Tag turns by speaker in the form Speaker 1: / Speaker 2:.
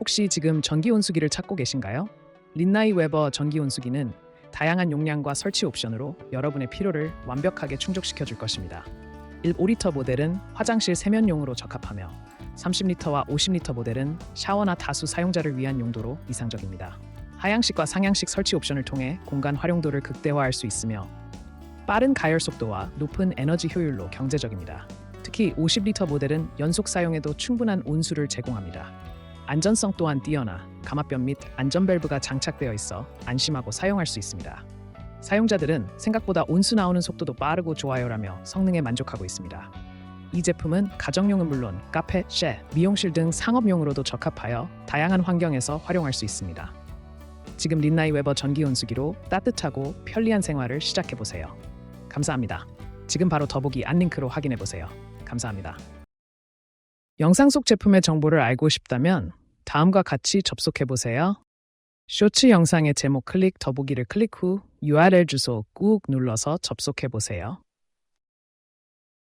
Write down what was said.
Speaker 1: 혹시 지금 전기 온수기를 찾고 계신가요? 린나이 웨버 전기 온수기는 다양한 용량과 설치 옵션으로 여러분의 필요를 완벽하게 충족시켜 줄 것입니다. 5리터 모델은 화장실 세면용으로 적합하며 30리터와 50리터 모델은 샤워나 다수 사용자를 위한 용도로 이상적입니다. 하향식과 상향식 설치 옵션을 통해 공간 활용도를 극대화할 수 있으며 빠른 가열 속도와 높은 에너지 효율로 경제적입니다. 특히 50리터 모델은 연속 사용에도 충분한 온수를 제공합니다. 안전성 또한 뛰어나 가마변 및 안전 밸브가 장착되어 있어 안심하고 사용할 수 있습니다. 사용자들은 생각보다 온수 나오는 속도도 빠르고 좋아요라며 성능에 만족하고 있습니다. 이 제품은 가정용은 물론 카페, 쉐, 미용실 등 상업용으로도 적합하여 다양한 환경에서 활용할 수 있습니다. 지금 린나이 웨버 전기 온수기로 따뜻하고 편리한 생활을 시작해 보세요. 감사합니다. 지금 바로 더보기 안 링크로 확인해 보세요. 감사합니다. 영상 속 제품의 정보를 알고 싶다면 다음과 같이 접속해 보세요. 쇼츠 영상의 제목 클릭 더보기를 클릭 후 URL 주소 꾹 눌러서 접속해 보세요.